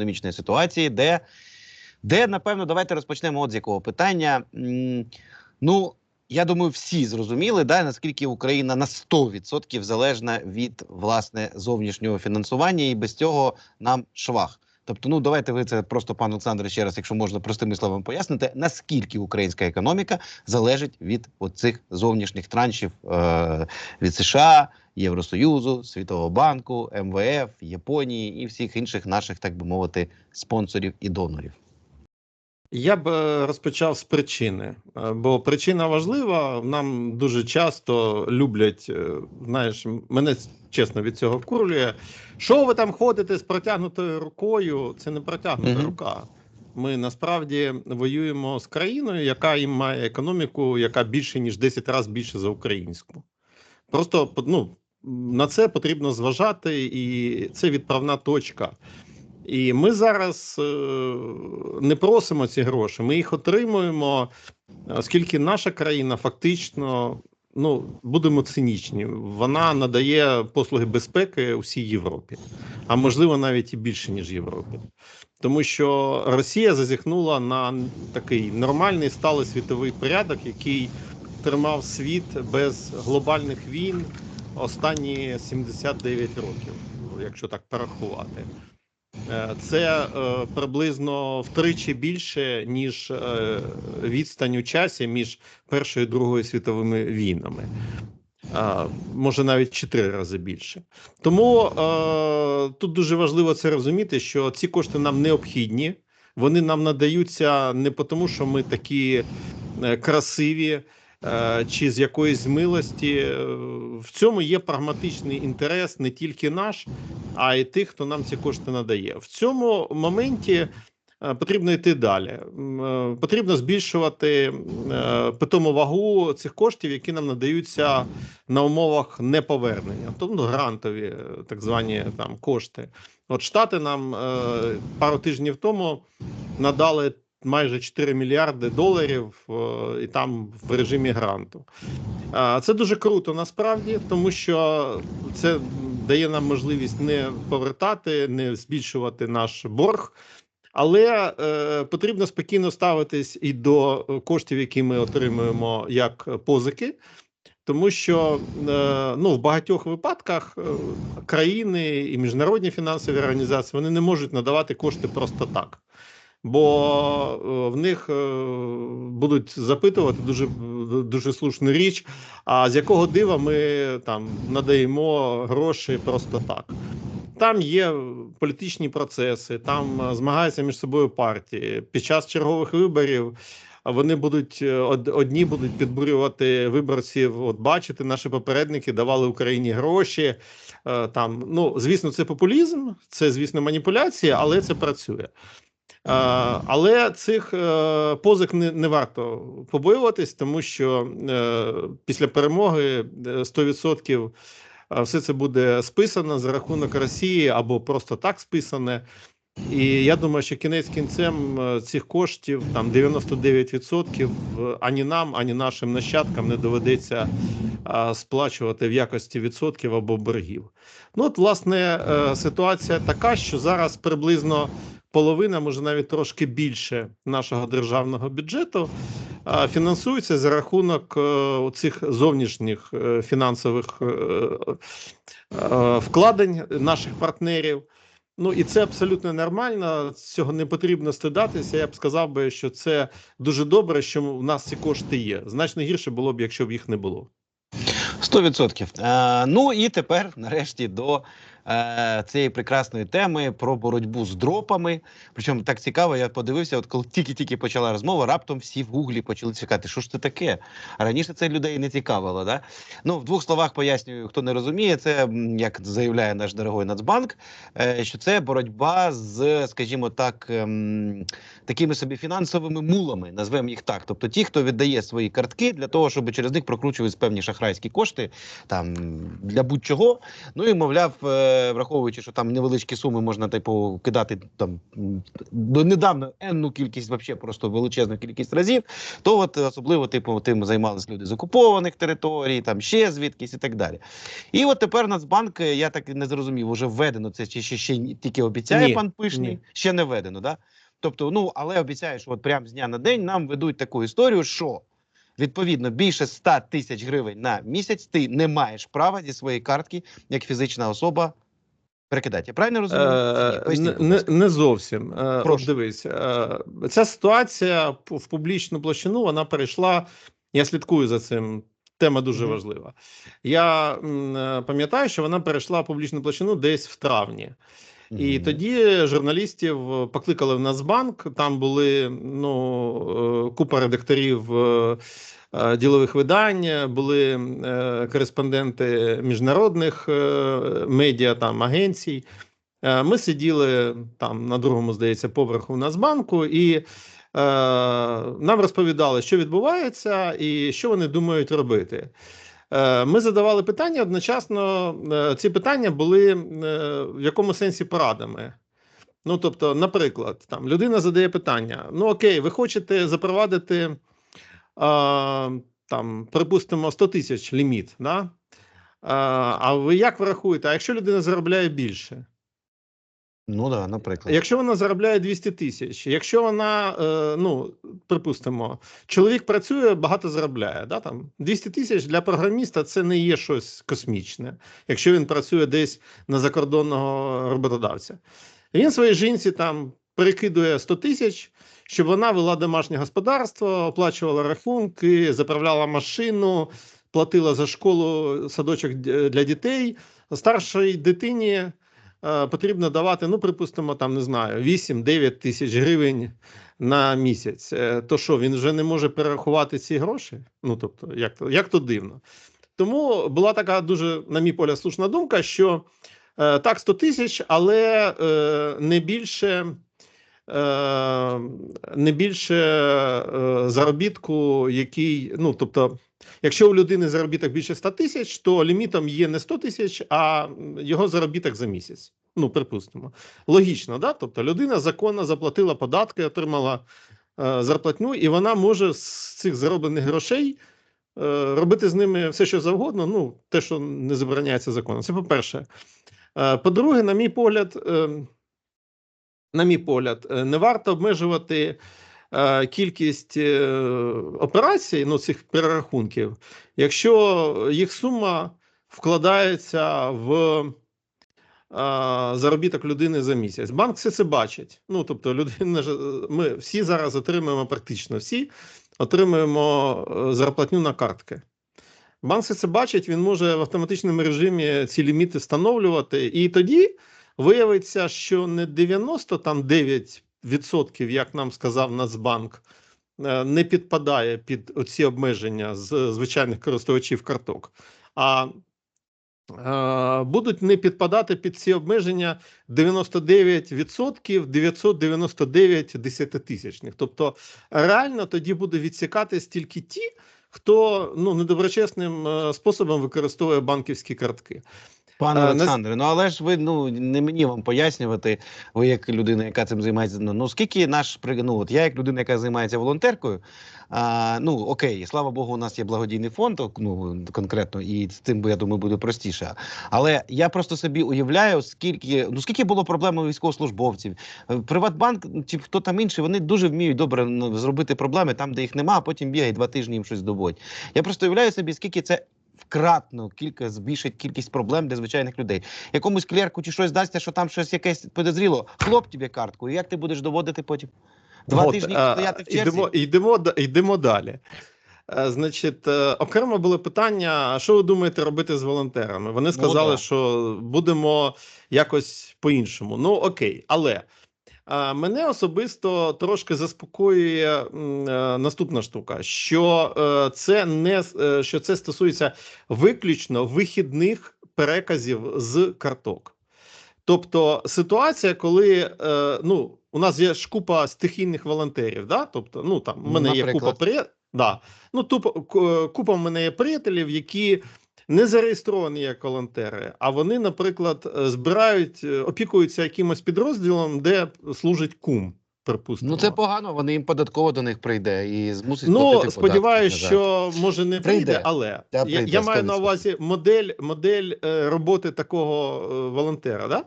економічної ситуації, де, де напевно, давайте розпочнемо от з якого питання. Ну, я думаю, всі зрозуміли, да, наскільки Україна на 100% залежна від власне зовнішнього фінансування, і без цього нам швах. Тобто, ну давайте ви це просто, пан Олександр, ще раз, якщо можна простими словами пояснити, наскільки українська економіка залежить від оцих зовнішніх траншів е- від США, Євросоюзу, Світового банку, МВФ, Японії і всіх інших наших, так би мовити, спонсорів і донорів. Я б е, розпочав з причини, Е, бо причина важлива. Нам дуже часто люблять, е, знаєш, мене чесно від цього вкурлює. Що ви там ходите з протягнутою рукою? Це не протягнута Мгм. рука. Ми насправді воюємо з країною, яка їм має економіку, яка більше ніж 10 разів більше за українську. Просто ну, на це потрібно зважати, і це відправна точка. І ми зараз е, не просимо ці гроші, ми їх отримуємо, оскільки наша країна фактично, ну будемо цинічні, вона надає послуги безпеки усій Європі, а можливо навіть і більше ніж Європі. Тому що Росія зазіхнула на такий нормальний сталий світовий порядок, який тримав світ без глобальних війн останні 79 років, якщо так порахувати. Е, Це е, приблизно втричі більше, ніж е, відстань у часі між Першою і Другою світовими війнами. А, може навіть чотири рази більше. Тому е, тут дуже важливо це розуміти, що ці кошти нам необхідні. Вони нам надаються не тому, що ми такі красиві чи з якоїсь милості. Е, В цьому є прагматичний інтерес не тільки наш, а й тих, хто нам ці кошти надає. В цьому моменті е, потрібно йти далі. Е, Потрібно збільшувати е, питому вагу цих коштів, які нам надаються на умовах неповернення, тобто грантові е, так звані там кошти. От Штати нам е, пару тижнів тому надали майже 4 мільярди доларів, е, і там в режимі гранту. Це дуже круто насправді, тому що це дає нам можливість не повертати, не збільшувати наш борг. Але е, потрібно спокійно ставитись і до коштів, які ми отримуємо як позики, тому що е, ну, в багатьох випадках е, країни і міжнародні фінансові організації вони не можуть надавати кошти просто так. Бо е, в них е, будуть запитувати дуже дуже слушну річ. А з якого дива ми там надаємо гроші просто так? Там є політичні процеси, там е, змагаються між собою партії. Під час чергових виборів вони будуть одні будуть підбурювати виборців. От бачите, наші попередники давали Україні гроші. Там ну звісно, це популізм, це звісно маніпуляція, але це працює. Е, Але цих е, позик не, не варто побоюватись, тому що е, після перемоги е, 100% е, все це буде списано за рахунок Росії або просто так списане. І я думаю, що кінець кінцем цих коштів там 99% е, ані нам, ані нашим нащадкам не доведеться сплачувати в якості відсотків або боргів. Ну от власне ситуація така, що зараз приблизно половина, може навіть трошки більше нашого державного бюджету фінансується за рахунок е, цих зовнішніх е, фінансових е, вкладень наших партнерів. Ну і це абсолютно нормально. Цього не потрібно стидатися. Я б сказав би, що це дуже добре, що в нас ці кошти є. Значно гірше було б, якщо б їх не було. Сто відсотків. Ну і тепер, нарешті, до е, цієї прекрасної теми про боротьбу з дропами. Причому так цікаво, я подивився, от коли тільки-тільки почала розмова, раптом всі в гуглі почали чекати, що ж це таке. А раніше це людей не цікавило. Да? Ну, в двох словах пояснюю, хто не розуміє, це як заявляє наш дорогой Нацбанк, е, що це боротьба з, скажімо так, ем, такими собі фінансовими мулами, назвемо їх так. Тобто ті, хто віддає свої картки для того, щоб через них прокручувались певні шахрайські кошти там для будь-чого. Ну і мовляв, е, враховуючи, що там невеличкі суми можна типу кидати там м, до недавно енну кількість, вообще просто величезну кількість разів, то от особливо типу тим займалися люди з окупованих територій, там ще звідкись і так далі. І от тепер Нацбанк, я так і не зрозумів, уже введено це чи ще, ще тільки обіцяє Ні, пан Пишний, ні. ще не введено, да? Тобто, ну але обіцяє, що от прямо з дня на день нам ведуть таку історію, що відповідно більше 100 тисяч гривень на місяць ти не маєш права зі своєї картки як фізична особа перекидати. Я правильно розумію? Е, не, не, зовсім. Е, Прошу. дивись, е, ця ситуація в публічну площину вона перейшла. Я слідкую за цим. Тема дуже Мгм. важлива. Я е, пам'ятаю, що вона перейшла в публічну площину десь в травні. І тоді журналістів покликали в Нацбанк. Там були ну е, купа редакторів е, е, ділових видань, були е, кореспонденти міжнародних медіа там агенцій. Ми сиділи там на другому, здається, поверху Нацбанку, і нам розповідали, що відбувається, і що вони думають робити. Ми задавали питання одночасно. Ці питання були в якому сенсі порадами. Ну, тобто, наприклад, там людина задає питання: ну окей, ви хочете запровадити а, там, припустимо, 100 тисяч ліміт, да? а, а ви як ви рахуєте, а якщо людина заробляє більше? Ну да, наприклад. Якщо вона заробляє 200 тисяч, якщо вона, е, ну припустимо, чоловік працює, багато заробляє. Да, там 200 тисяч для програміста це не є щось космічне, якщо він працює десь на закордонного роботодавця. Він своїй жінці там перекидує 100 тисяч, щоб вона вела домашнє господарство, оплачувала рахунки, заправляла машину, платила за школу садочок для дітей. Старшій дитині е, потрібно давати, ну, припустимо, там не знаю, 8-9 тисяч гривень на місяць. Е, То що, він вже не може перерахувати ці гроші? Ну, тобто, як то, як то дивно. Тому була така дуже, на мій погляд, слушна думка, що так, 100 тисяч, але е, не більше. е, Не більше е, заробітку, який, ну тобто, якщо у людини заробіток більше 100 тисяч, то лімітом є не 100 тисяч, а його заробіток за місяць. Ну, припустимо. Логічно, да? Тобто людина законно заплатила податки, отримала е, зарплатню, і вона може з цих зароблених грошей е, робити з ними все, що завгодно. Ну, те, що не забороняється законом. Це по-перше. Е, по-друге, на мій погляд, е, на мій погляд, е, не варто обмежувати кількість операцій, ну, цих перерахунків, якщо їх сума вкладається в заробіток людини за місяць. Банк все це бачить. Ну, тобто, людина ми всі зараз отримуємо практично всі, отримуємо зарплатню на картки. Банк все це бачить, він може в автоматичному режимі ці ліміти встановлювати, і тоді виявиться, що не 99%, як нам сказав Нацбанк, е, не підпадає під оці обмеження з звичайних користувачів карток, а е, будуть не підпадати під ці обмеження 99% 999 десятитисячних. Тобто реально тоді буде відсікатись тільки ті, хто ну недоброчесним е, способом використовує банківські картки. Пане Е, Олександре, ну але ж ви ну не мені вам пояснювати, ви як людина, яка цим займається. Ну, ну скільки наш ну, от я як людина, яка займається волонтеркою. А, ну окей, слава Богу, у нас є благодійний фонд, ну конкретно, і з цим я думаю, буде простіше. Але я просто собі уявляю, скільки ну скільки було проблем у військовослужбовців. Е, Приватбанк чи хто там інший, вони дуже вміють добре ну, зробити проблеми там, де їх нема, а потім бігає два тижні їм щось доводять. Я просто уявляю собі, скільки це вкратно кілька збільшить кількість проблем для звичайних людей. Якомусь клерку чи щось дасться, що там щось якесь підозріло, хлоп тобі картку, і як ти будеш доводити потім? Два От, тижні е, стояти в черзі. Йдемо, йдемо, йдемо далі. Е, Значить, е, окремо було питання: що ви думаєте робити з волонтерами? Вони сказали, да. що будемо якось по-іншому. Ну окей, але мене особисто трошки заспокоює е, наступна штука, що е, це не е, що це стосується виключно вихідних переказів з карток. Тобто ситуація, коли ну, у нас є ж купа стихійних волонтерів, да? тобто, ну там Ну, мене є купа наприклад. при... да. ну, тупо, купа в мене є приятелів, які не зареєстровані як волонтери, а вони, наприклад, е, збирають, е, опікуються якимось підрозділом, де служить кум. Припустимо. Ну це погано, вони їм податково до них прийде і змусить Ну, сподіваюся, що може не прийде, Прийде. але я, прийде, я маю на увазі модель, модель е, роботи такого волонтера. Да?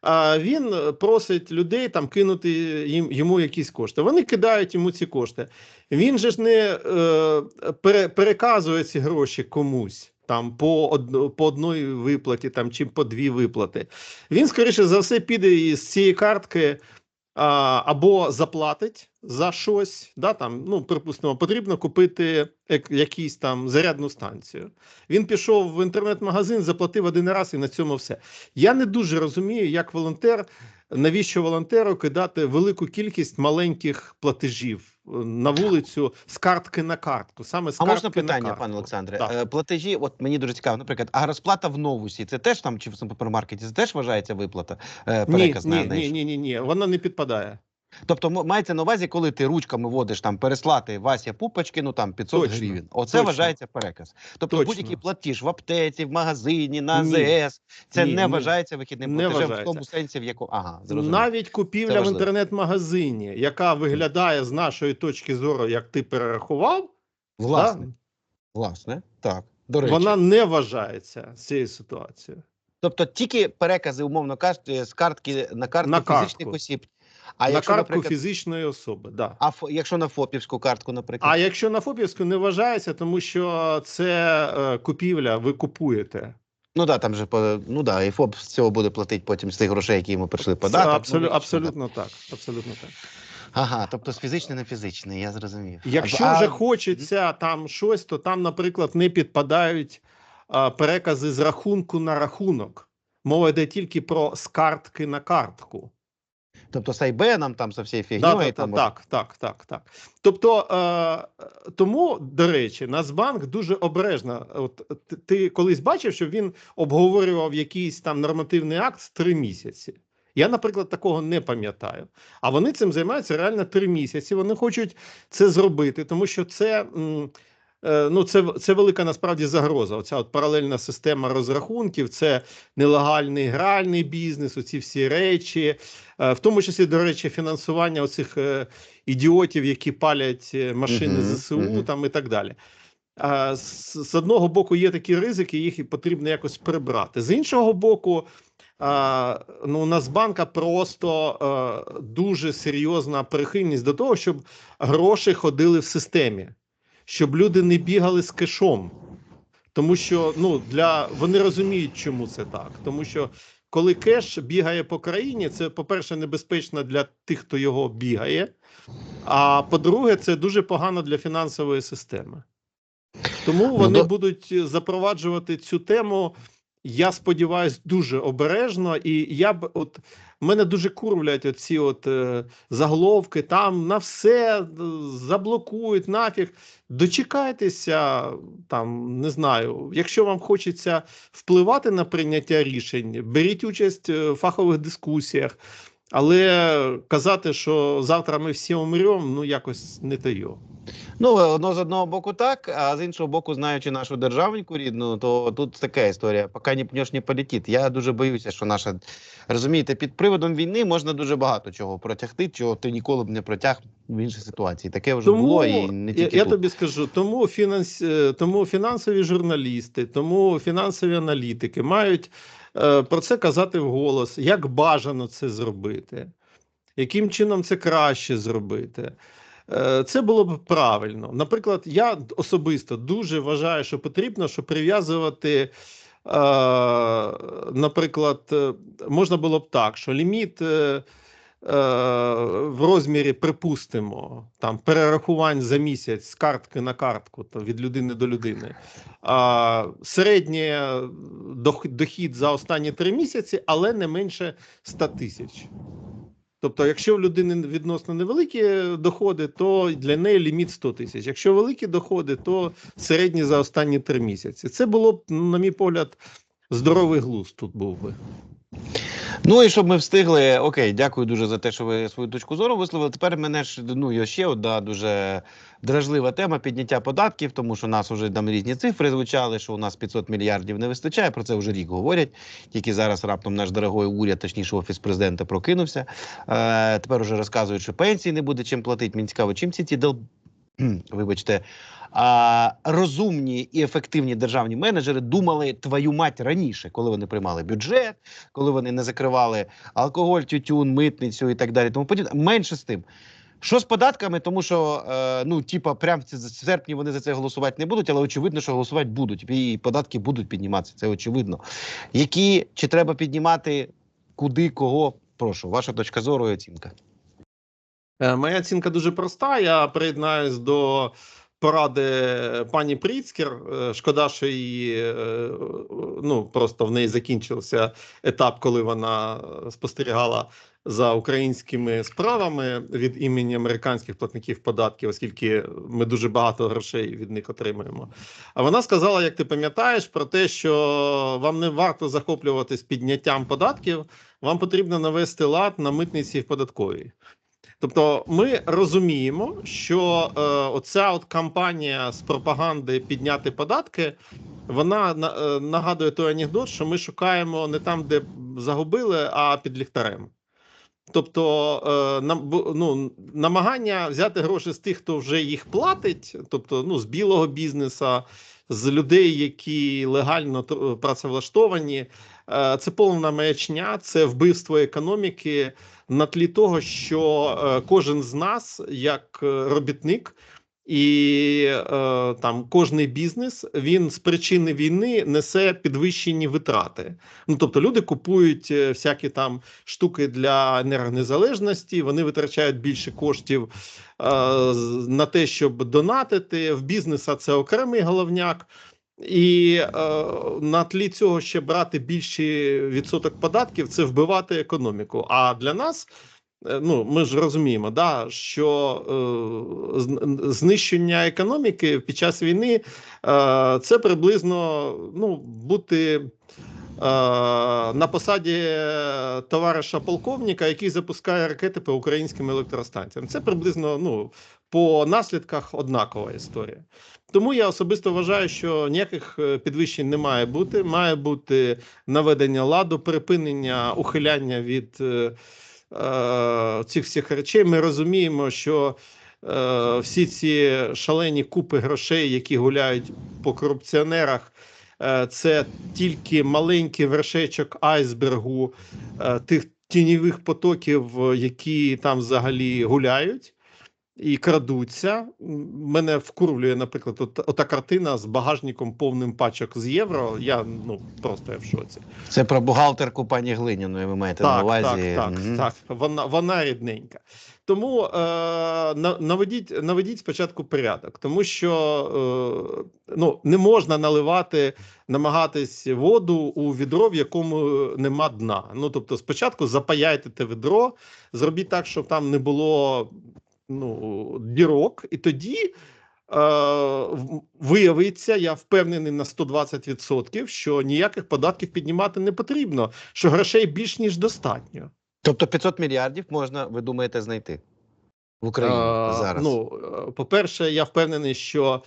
А він просить людей там кинути їм йому якісь кошти. Вони кидають йому ці кошти. Він же ж не е, переказує ці гроші комусь. Там по од, по одної виплаті, там чи по дві виплати. Він, скоріше за все, піде із цієї картки або заплатить за щось, да, там, ну, припустимо, потрібно купити як, якийсь там зарядну станцію. Він пішов в інтернет-магазин, заплатив один раз і на цьому все. Я не дуже розумію, як волонтер, навіщо волонтеру кидати велику кількість маленьких платежів на вулицю з картки на картку. Саме з А картки можна питання, на картку. пане Олександре? Так. Е, Платежі, от мені дуже цікаво, наприклад, а розплата в новусі, це теж там чи в супермаркеті, це теж вважається виплата? Переказ Ні, на ні, ні, ні, ні, ні, вона не підпадає. Тобто мається на увазі, коли ти ручками водиш там переслати Вася Пупочки, ну там 500 Точно, гривень. Оце точно. вважається переказ. Тобто будь-який платіж в аптеці, в магазині, на. АЗС, це Ні, не ні. вважається вихідним Не платежем в тому сенсі, в якому ага. Навіть купівля в інтернет-магазині, яка виглядає з нашої точки зору, як ти перерахував, Власне, да, власне, так. До речі. вона не вважається цією ситуацією. Тобто тільки перекази, умовно кажучи, з картки на картку На картку. фізичних осіб. А на якщо, картку фізичної особи. Да. а якщо на ФОПівську картку, наприклад, А якщо на ФОПівську не вважається, тому що це е, купівля, ви купуєте. ну да, там же ну да, і ФОП з цього буде платити потім з тих грошей, які йому прийшли Це абсолю- ну, абсолютно так. Абсолютно так. Ага, тобто з фізичне на фізичне, я зрозумів. Якщо А- вже хочеться там щось, то там, наприклад, не підпадають а, перекази з рахунку на рахунок. Мова йде тільки про з картки на картку. Тобто з Айбеном там со всією фігньою. да, там, та- так, так, так, так. Тобто, е, тому, до речі, Нацбанк дуже обережно. От ти, колись бачив, що він обговорював якийсь там нормативний акт три місяці. Я, наприклад, такого не пам'ятаю. А вони цим займаються реально три місяці. Вони хочуть це зробити, тому що це. м, Ну, це, це велика насправді загроза. Оця от паралельна система розрахунків, це нелегальний гральний бізнес, оці всі речі, Е, в тому числі, до речі, фінансування оцих е, ідіотів, які палять е, машини ЗСУ мгм. там і так далі. А з, з одного боку, є такі ризики, їх потрібно якось прибрати. З іншого боку, а, ну, у Нацбанка просто е, дуже серйозна прихильність до того, щоб гроші ходили в системі, щоб люди не бігали з кешом. Тому що ну, для вони розуміють, чому це так. Тому що коли кеш бігає по країні, це, по-перше, небезпечно для тих, хто його бігає. А по-друге, це дуже погано для фінансової системи. Тому вони до- будуть запроваджувати цю тему. Я сподіваюся, дуже обережно, і я б от мене дуже курвлять оці от е, заголовки. Там на все е, заблокують нафіг. Дочекайтеся, там не знаю. Якщо вам хочеться впливати на прийняття рішень, беріть участь е, в фахових дискусіях, але казати, що завтра ми всі умремо, ну якось не тайо. Ну, одно з одного боку так, а з іншого боку, знаючи нашу державеньку рідну, то тут така історія. Поки не пнеш, не полетить. Я дуже боюся, що наша розумієте, під приводом війни можна дуже багато чого протягти, чого ти ніколи б не протяг в іншій ситуації. Таке вже було і не я, тільки я тут. тобі скажу, тому фінанс, е, тому фінансові журналісти, тому фінансові аналітики мають про це казати вголос, як бажано це зробити, яким чином це краще зробити. Е, Це було б правильно. Наприклад, я особисто дуже вважаю, що потрібно, щоб прив'язувати, е, наприклад, е, можна було б так, що ліміт. Е, е, в розмірі, припустимо, там перерахувань за місяць з картки на картку, то від людини до людини. А, середній дохід за останні три місяці, але не менше 100 тисяч. Тобто, якщо в людини відносно невеликі доходи, то для неї ліміт 100 тисяч. Якщо великі доходи, то середні за останні три місяці. Це було б, на мій погляд, здоровий глузд тут був би. Ну і щоб ми встигли, окей, дякую дуже за те, що ви свою точку зору висловили. Тепер мене ж ну є ще одна дуже дражлива тема підняття податків, тому що нас вже там різні цифри звучали, що у нас 500 мільярдів не вистачає. Про це вже рік говорять. Тільки зараз раптом наш дорогой уряд, точніше офіс президента, прокинувся. Е, тепер уже розказують, що пенсії не буде чим платити. Мені цікаво, чим ці ті. вибачте. А, розумні і ефективні державні менеджери думали твою мать раніше, коли вони приймали бюджет, коли вони не закривали алкоголь, тютюн, митницю і так далі. Тому подібне. Менше з тим. Що з податками, тому що е, ну, типа, прям в в серпні вони за це голосувати не будуть, але очевидно, що голосувати будуть. І податки будуть підніматися. Це очевидно. Які чи треба піднімати, куди, кого? Прошу, ваша точка зору і оцінка. Е, Моя оцінка дуже проста. Я приєднаюсь до поради пані Пріцкер. Е, Шкода, що її е, ну просто в неї закінчився етап, коли вона спостерігала за українськими справами від імені американських платників податків, оскільки ми дуже багато грошей від них отримуємо. А вона сказала, як ти пам'ятаєш, про те, що вам не варто захоплюватись підняттям податків, вам потрібно навести лад на митниці в податковій. Тобто, ми розуміємо, що е, оця от кампанія з пропаганди підняти податки, вона на- е, нагадує той анекдот, що ми шукаємо не там, де загубили, а під ліхтарем. Тобто е, ну, намагання взяти гроші з тих, хто вже їх платить, тобто ну, з білого бізнесу, з людей, які легально працевлаштовані, е, це повна маячня, це вбивство економіки на тлі того, що е, кожен з нас, як е, робітник, і е, там кожний бізнес він з причини війни несе підвищені витрати. Ну тобто люди купують всякі там штуки для енергонезалежності, вони витрачають більше коштів на те, щоб донатити. В бізнеса це окремий головняк. І е, на тлі цього ще брати більший відсоток податків це вбивати економіку. А для нас, е, ну ми ж розуміємо, да, що е, знищення економіки під час війни е, це приблизно ну, бути. е, На посаді товариша полковника, який запускає ракети по українським електростанціям, це приблизно ну по наслідках однакова історія. Тому я особисто вважаю, що ніяких е, підвищень не має бути. Має бути наведення ладу, припинення ухиляння від е, е, цих всіх речей. Ми розуміємо, що е, всі ці шалені купи грошей, які гуляють по корупціонерах, е, це тільки маленький вершечок айсбергу тих тіньових потоків, які там взагалі гуляють і крадуться. Мене вкурвлює, наприклад, от, ота картина з багажником повним пачок з євро. Я ну просто я в шоці. Це про бухгалтерку пані Глиняної ви маєте на увазі. так, так, Мгм. так. Вона вона рідненька. Тому е, наведіть, наведіть спочатку порядок, тому що е, ну, не можна наливати, намагатись воду у відро, в якому нема дна. Ну тобто, спочатку запаяйте те відро, зробіть так, щоб там не було ну, дірок, і тоді. е, Виявиться, я впевнений на 120%, що ніяких податків піднімати не потрібно, що грошей більш ніж достатньо. Тобто 500 мільярдів можна, ви думаєте, знайти в Україні Е, зараз. Ну, е, по-перше, я впевнений, що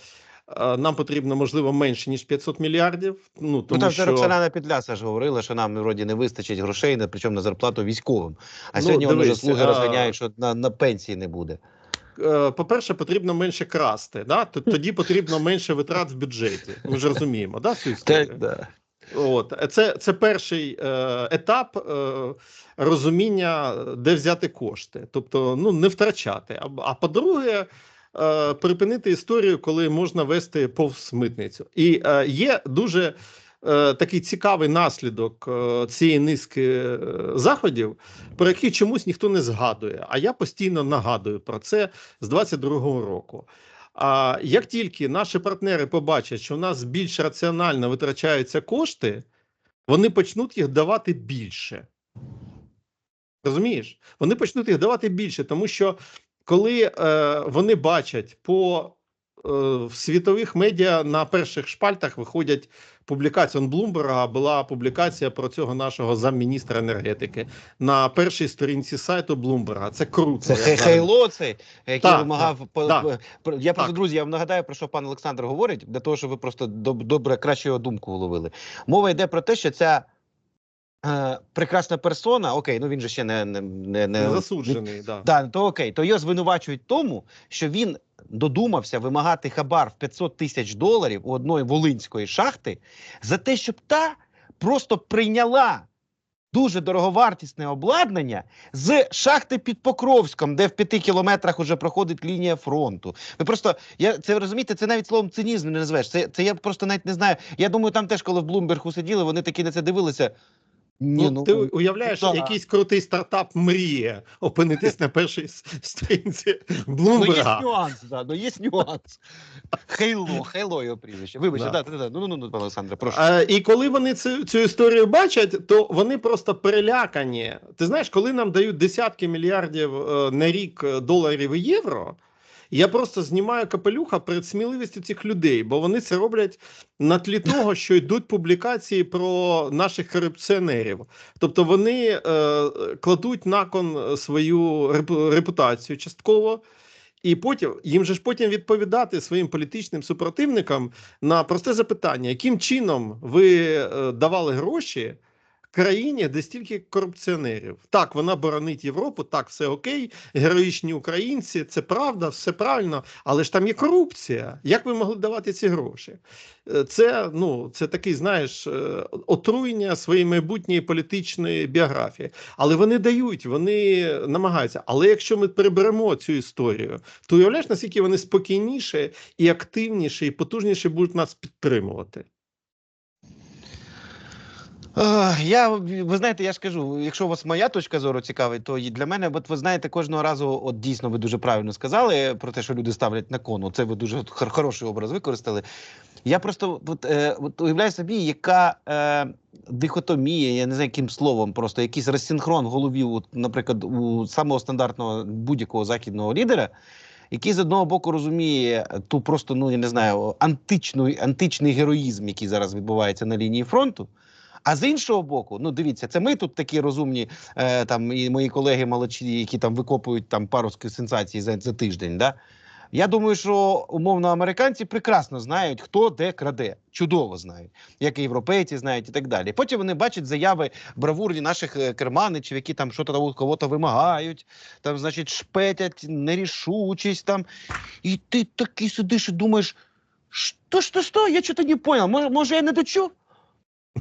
нам потрібно можливо менше ніж 500 мільярдів. Ну Ну, тому там що Роксолана Підляса ж говорила, що нам вроді не вистачить грошей, причому на зарплату військовим. А Ну, сьогодні вони вже слуги а- розганяють, що на, на пенсії не буде. е, по-перше, потрібно менше красти. Да? Тоді потрібно менше витрат в бюджеті. Ми ж розуміємо, да, цю історію? Так, да. От е, це, це перший е, етап е, розуміння, де взяти кошти, тобто ну не втрачати. А, а по-друге, е, припинити історію, коли можна вести повз митницю. І е, є дуже е, такий цікавий наслідок е, цієї низки е, заходів, про які чомусь ніхто не згадує. А я постійно нагадую про це з 22-го року. А як тільки наші партнери побачать, що в нас більш раціонально витрачаються кошти, вони почнуть їх давати більше. Розумієш? Вони почнуть їх давати більше, тому що коли е, вони бачать по в світових медіа на перших шпальтах виходять публікації. Он Блумберга була публікація про цього нашого замміністра енергетики на першій сторінці сайту Блумберга. Це круто. Це хей- Хейло цей, який Так, вимагав так, по- так. Я просто Так. друзі, я вам нагадаю про що пан Олександр говорить, для того, щоб ви просто доб- добре краще його думку вловили. Мова йде про те, що ця е, прекрасна персона, окей, ну він же ще не, не, не, Не засуджений. Да. Да, то окей, то його звинувачують тому, що він додумався вимагати хабар в 500 тисяч доларів у одної волинської шахти за те, щоб та просто прийняла дуже дороговартісне обладнання з шахти під Покровськом, де в п'яти кілометрах уже проходить лінія фронту. Ви просто я це розумієте, це навіть словом цинізм не назвеш. Це, це я просто навіть не знаю. Я думаю, там теж, коли в Блумбергу сиділи, вони таки на це дивилися. Ні, Ну, ти уявляєш, да. якийсь крутий стартап мріє опинитись на першій сторінці Ну, є нюанс, да, ну є нюанс. Хейло, Хейло його прізвище. Вибачте, Да. да. Да, да, Ну, ну, ну, пане Олександре, прошу. Е, і коли вони цю, цю історію бачать, то вони просто перелякані. Ти знаєш, коли нам дають десятки мільярдів е, на рік е, доларів і євро, я просто знімаю капелюха перед сміливістю цих людей, бо вони це роблять на тлі того, що йдуть публікації про наших корупціонерів. Тобто вони е, кладуть на кон свою репу- репутацію частково. І потім їм же ж потім відповідати своїм політичним супротивникам на просте запитання: яким чином ви е, давали гроші країні, де стільки корупціонерів? Так, вона боронить Європу, так, все окей, героїчні українці, це правда, все правильно, але ж там є корупція. Як ви могли давати ці гроші? Е, Це ну це такий, знаєш, е, отруєння своєї майбутньої політичної біографії. Але вони дають, вони намагаються. Але якщо ми переберемо цю історію, то уявляєш, наскільки вони спокійніше і активніше, і потужніше будуть нас підтримувати. Е, Я ви знаєте, я ж кажу, якщо у вас моя точка зору цікавить, то і для мене, от ви знаєте, кожного разу, от дійсно, ви дуже правильно сказали про те, що люди ставлять на кону. Це ви дуже хороший образ використали. Я просто от, е, от уявляю собі, яка е, дихотомія, я не знаю, яким словом, просто якийсь розсинхрон в голові, от, наприклад, у самого стандартного будь-якого західного лідера. Який з одного боку розуміє ту просто, ну я не знаю, античну, античний героїзм, який зараз відбувається на лінії фронту. А з іншого боку, ну дивіться, це ми тут такі розумні, е, там і мої колеги молодші, які там викопують там пару сенсацій за, за тиждень. Да? Я думаю, що умовно американці прекрасно знають, хто де краде. Чудово знають, як і європейці знають і так далі. Потім вони бачать заяви бравурні наших е, керманичів, які там щось у кого-то вимагають, там, значить, шпетять, нерішучість там. І ти такий сидиш і думаєш, що, що, що? Я чого не понял. Може, може, я не дочув?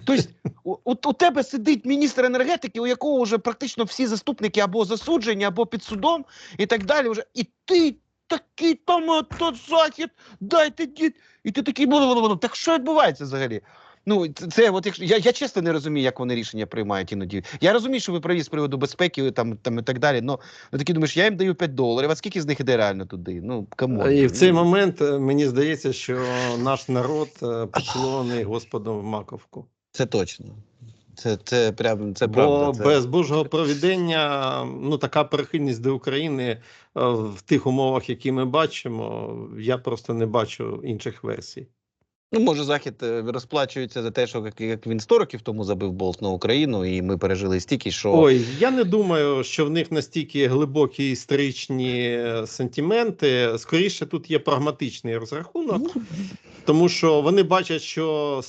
Тобто, у, у, тебе сидить міністр енергетики, у якого вже практично всі заступники або засуджені, або під судом, і так далі. Вже. І ти такий там а, то захід, дайте дід. І ти такий, так що відбувається взагалі? Ну, це, от якщо я, я чесно не розумію, як вони рішення приймають іноді. Я розумію, що ви праві з приводу безпеки там, там і так далі. Ну, ну такі думаєш, я їм даю 5 доларів, а скільки з них іде реально туди? Ну, кому? І в цей момент е, мені здається, що наш народ е, поцілований Господом в маковку. Це точно. Це, це прям це Бо правда. Це... без Божого провідення ну така прихильність до України е, в тих умовах, які ми бачимо, я просто не бачу інших версій. Ну, може, Захід е, розплачується за те, що як, він 100 років тому забив болт на Україну, і ми пережили стільки, що Ой, я не думаю, що в них настільки глибокі історичні е, сентименти. Скоріше, тут є прагматичний розрахунок, Ну, тому що вони бачать, що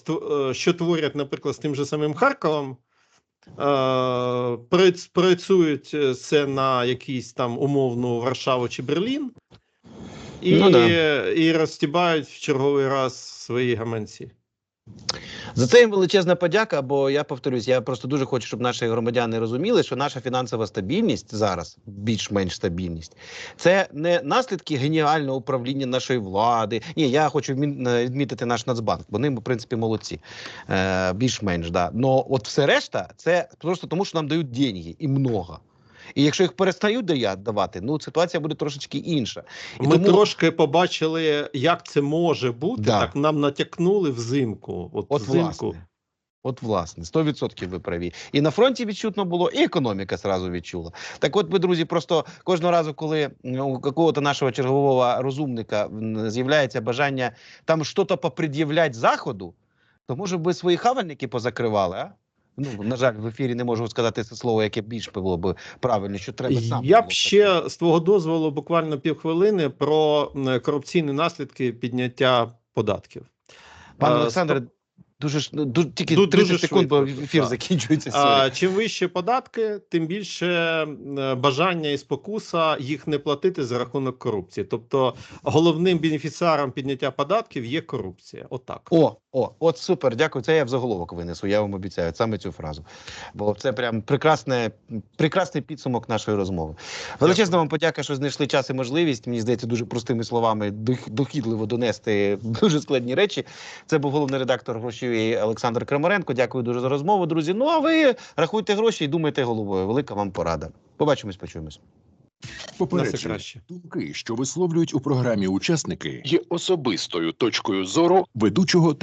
е, що творять, наприклад, з тим же самим Харковом. Е, це на якийсь там умовну Варшаву чи Берлін, і, Ну да. і розстібають в черговий раз свої гаманці. За це їм величезна подяка, бо я повторюсь, я просто дуже хочу, щоб наші громадяни розуміли, що наша фінансова стабільність зараз, більш-менш стабільність, це не наслідки геніального управління нашої влади. Ні, я хочу е, відмітити наш Нацбанк. Вони, в принципі, молодці. Е, більш-менш, да. Но от все решта, це просто тому, що нам дають деньги і много. І якщо їх перестають давати, ну ситуація буде трошечки інша. І Ми тому- трошки побачили, як це може бути. Да. Так нам натякнули взимку. От, От взимку. власне. От, власне, 100% ви праві. І на фронті відчутно було, і економіка зразу відчула. Так от, ми, друзі, просто кожного разу, коли у какого-то нашого чергового розумника з'являється бажання там щось попред'являти заходу, то може би свої хавальники позакривали, а? Ну, на жаль, в ефірі не можу сказати це слово, яке більш було б правильно, що треба сам. Я б ще з твого дозволу буквально півхвилини про корупційні наслідки підняття податків. Пане Е, Олександре, дуже ж ну, тільки Ду- 30 дуже секунд, бо ефір так. закінчується. А, чим вище податки, тим більше е, бажання і спокуса їх не платити за рахунок корупції. Тобто головним бенефіціаром підняття податків є корупція. Отак. О, о, от супер, дякую. Це я в заголовок винесу. Я вам обіцяю саме цю фразу. Бо це прям прекрасне, прекрасний підсумок нашої розмови. Величезна Дякую. вам подяка, що знайшли час і можливість. Мені здається, дуже простими словами дохідливо донести дуже складні речі. Це був головний редактор грошовий Олександр Крамаренко. Дякую дуже за розмову, друзі. Ну а ви рахуйте гроші і думайте головою. Велика вам порада. Побачимось, почуємось. Попередження. Думки, що висловлюють у програмі учасники, є особистою точкою зору ведучого